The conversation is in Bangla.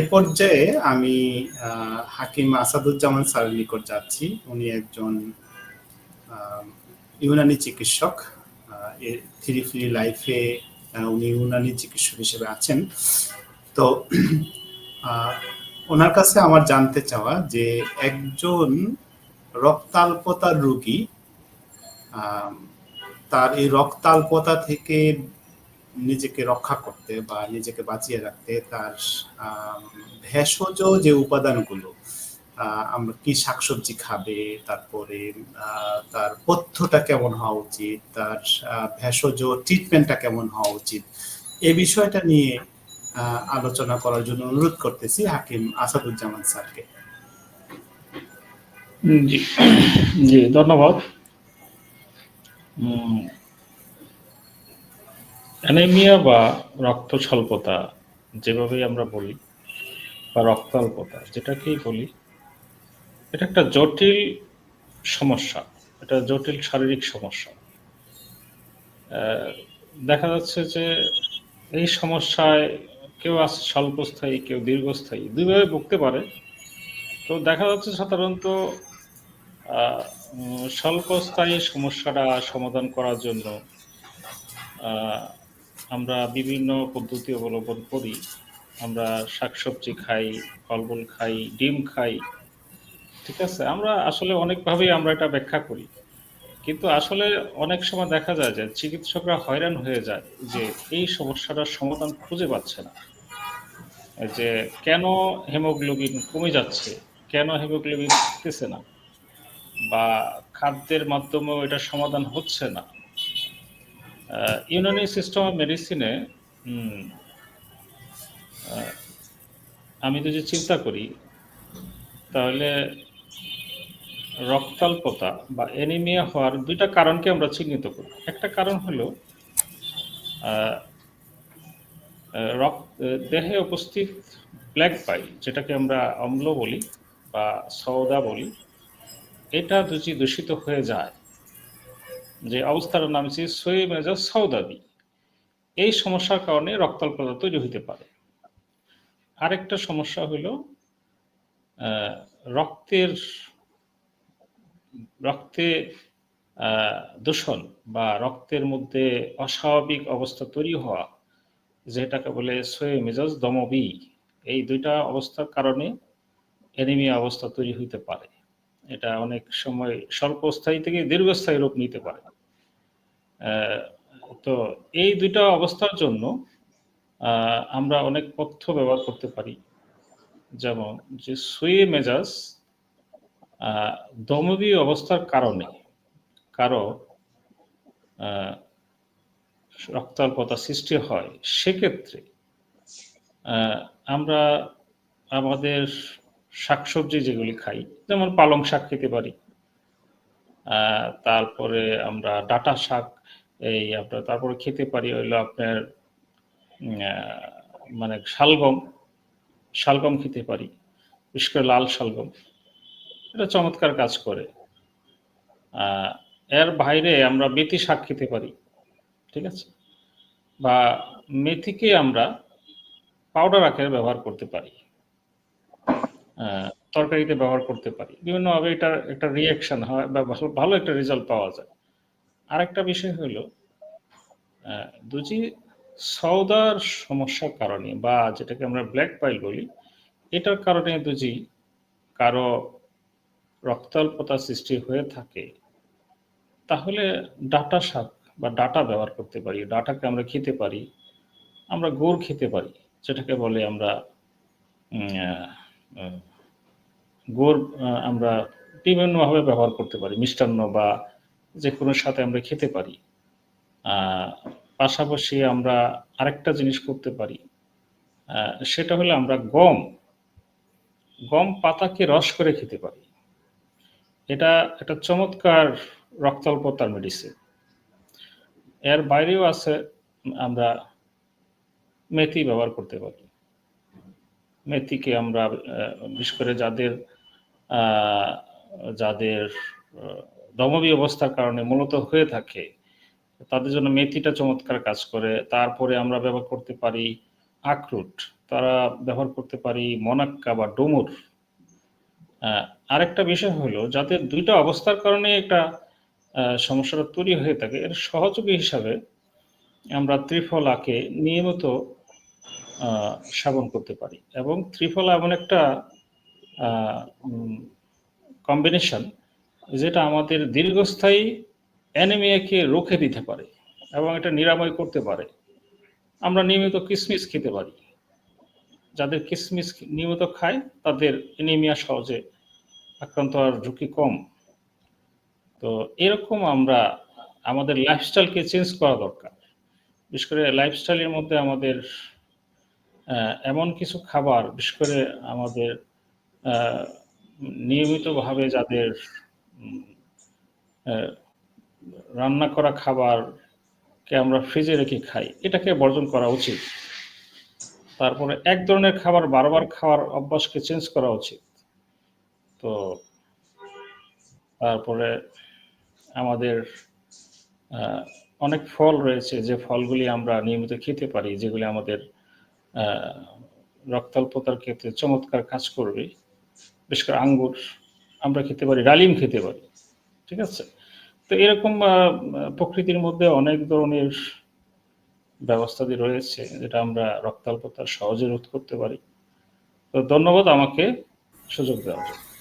এ পর্যায়ে আমি হাকিম আসাদুজ্জামান স্যারের নিকট যাচ্ছি। উনি একজন ইউনানি চিকিৎসক। থ্রি ফ্রি লাইফে উনি ইউনানি চিকিৎসক হিসেবে আছেন। তো ওনার কাছে আমার জানতে চাওয়া যে একজন রক্তাল্পতার রুগী তার এই রক্তাল্পতা থেকে নিজেকে রক্ষা করতে বা নিজেকে বাঁচিয়ে রাখতে তার ভেষজ যে উপাদানগুলো আমরা কি শাকসবজি খাবে, তারপরে তার পথ্যটা কেমন হওয়া উচিত, তার ভেষজ ট্রিটমেন্টটা কেমন হওয়া উচিত, এ বিষয়টা নিয়ে আলোচনা করার জন্য অনুরোধ করতেছি হাকিম আসাদুজ্জামান স্যারকে। জি জি, ধন্যবাদ। অ্যানেমিয়া বা রক্ত স্বল্পতা যেভাবে আমরা বলি, বা রক্তাল্পতা, যেটাকেই বলি, এটা একটা জটিল সমস্যা, এটা জটিল শারীরিক সমস্যা। দেখা যাচ্ছে যে এই সমস্যায় কেউ আছে স্বল্পস্থায়ী, কেউ দীর্ঘস্থায়ী, দুইভাবে ভুগতে পারে। তো দেখা যাচ্ছে সাধারণত স্বল্পস্থায়ী সমস্যাটা সমাধান করার জন্য আমরা বিভিন্ন পদ্ধতি অবলম্বন করি। আমরা শাকসবজি খাই, ফলমূল খাই, ডিম খাই, ঠিক আছে? আমরা আসলে অনেকভাবেই আমরা এটা ব্যাখ্যা করি। কিন্তু আসলে অনেক সময় দেখা যায় যে চিকিৎসকরা হয়রান হয়ে যায় যে এই সমস্যাটার সমাধান খুঁজে পাচ্ছে না। যে কেন হেমোগ্লোবিন কমে যাচ্ছে? কেন হেমোগ্লোবিন থাকতেছে না? বা খাদ্যের মাধ্যমেও এটা সমাধান হচ্ছে না? ইউনানি সিস্টেম অফ মেডিসিনে আমি যদি চিন্তা করি, তাহলে রক্তাল্পতা বা অ্যানিমিয়া হওয়ার দুইটা কারণকে আমরা চিহ্নিত করি। একটা কারণ হলো দেহে উপস্থিত ব্ল্যাক পাই, যেটাকে আমরা অম্ল বলি বা সৌদা বলি, এটা যদি দূষিত হয়ে যায় যে অবস্থার নাম হচ্ছে সোয়ে মেজাজ এই সমস্যার কারণে রক্তাল্পতা তৈরি হতে পারে। আরেকটা সমস্যা হলো রক্তের, রক্তে দূষণ বা রক্তের মধ্যে অস্বাভাবিক অবস্থা তৈরি হওয়া, যেটাকে বলে সোয়ে মেজাজ দমবি, এই দুইটা অবস্থার কারণে এনিমিয়া অবস্থা তৈরি হইতে পারে। এটা অনেক সময় স্বল্পস্থায়ী থেকে দীর্ঘস্থায়ী রূপ নিতে পারে। তো এই দুইটা অবস্থার জন্য আমরা অনেক পথ্য ব্যবহার করতে পারি। যেমন যে সুয়ে মেজাজ দমবি অবস্থার কারণে, কারও রক্তাল্পতা সৃষ্টি হয়, সেক্ষেত্রে আমরা আমাদের শাকসবজি যেগুলি খাই, যেমন পালং শাক খেতে পারি তারপরে আমরা ডাটা শাক এই আপনার তারপরে খেতে পারি হইল আপনার মানে শালগম শালগম খেতে পারি। বিশেষ করে লাল শালগম। এটা চমৎকার কাজ করে। এর বাইরে আমরা মেথি শাক খেতে পারি, ঠিক আছে? বা মেথিকে আমরা পাউডার আকারে ব্যবহার করতে পারি। তরকারিতে ব্যবহার করতে পারি। বিভিন্নভাবে এটার একটা রিয়াকশন হয় বা ভালো একটা রেজাল্ট পাওয়া যায়। আরেকটা বিষয় হলো দুজি সৌদার সমস্যার কারণে বা যেটাকে আমরা ব্ল্যাক পাইল বলি, এটার কারণে দুজি কারও রক্তাল্পতা সৃষ্টি হয়ে থাকে। তাহলে ডাটা শাক বা ডাটা ব্যবহার করতে পারি, ডাটাকে আমরা খেতে পারি, আমরা গুড় খেতে পারি, যেটাকে বলে আমরা গুড় আমরা বিভিন্নভাবে ব্যবহার করতে পারি, মিষ্টান্ন বা যে কোনো সাথে আমরা খেতে পারি। পাশাপাশি আমরা আরেকটা জিনিস করতে পারি। সেটা হলো আমরা গম গম পাতাকে রস করে খেতে পারি। এটা একটা চমৎকার রক্তাল্পতার মেডিসিন এর বাইরেও আছে আমরা মেথি ব্যবহার করতে পারি। মেথিকে আমরা বিশেষ করে যাদের যাদের দমবি অবস্থার কারণে মূলত হয়ে থাকে। তাদের জন্য মেথিটা চমৎকার কাজ করে। তারপরে আমরা ব্যবহার করতে পারি আখরুট, তারা ব্যবহার করতে পারি মনাক্কা বা ডুমুর। আরেকটা বিষয় হলো, যাদের দুইটা অবস্থার কারণে একটা সমস্যাটা তৈরি হয়ে থাকে, এর সহযোগী হিসাবে আমরা ত্রিফলাকে নিয়মিত সেবন করতে পারি। এবং ত্রিফলা এমন একটা কম্বিনেশন যেটা আমাদের দীর্ঘস্থায়ী অ্যানিমিয়াকে রুখে দিতে পারে এবং এটা নিরাময় করতে পারে। আমরা নিয়মিত কিসমিস খেতে পারি। যাদের কিসমিস নিয়মিত খায়, তাদের এনিমিয়া সহজে আক্রান্ত হওয়ার ঝুঁকি কম। তো এরকম আমরা আমাদের লাইফস্টাইলকে চেঞ্জ করা দরকার। বিশেষ করে লাইফস্টাইলের মধ্যে আমাদের এমন কিছু খাবার, বিশেষ করে আমাদের নিয়মিতভাবে যাদের রান্না করা খাবারকে আমরা ফ্রিজে রেখে খাই, এটাকে বর্জন করা উচিত। তারপরে এক ধরনের খাবার বারবার খাওয়ার অভ্যাসকে চেঞ্জ করা উচিত। তো তারপরে আমাদের অনেক ফল রয়েছে, যে ফলগুলি আমরা নিয়মিত খেতে পারি, যেগুলি আমাদের রক্তাল্পতার ক্ষেত্রে চমৎকার কাজ করবে। বিশেষ করে আঙ্গুর আমরা খেতে পারি, ডালিম খেতে পারি, ঠিক আছে? তো এরকম প্রকৃতির মধ্যে অনেক ধরনের ব্যবস্থাদি রয়েছে, যেটা আমরা রক্তাল্পতা সহজে রোধ করতে পারি। তো ধন্যবাদ আমাকে সুযোগ দেওয়ার জন্য।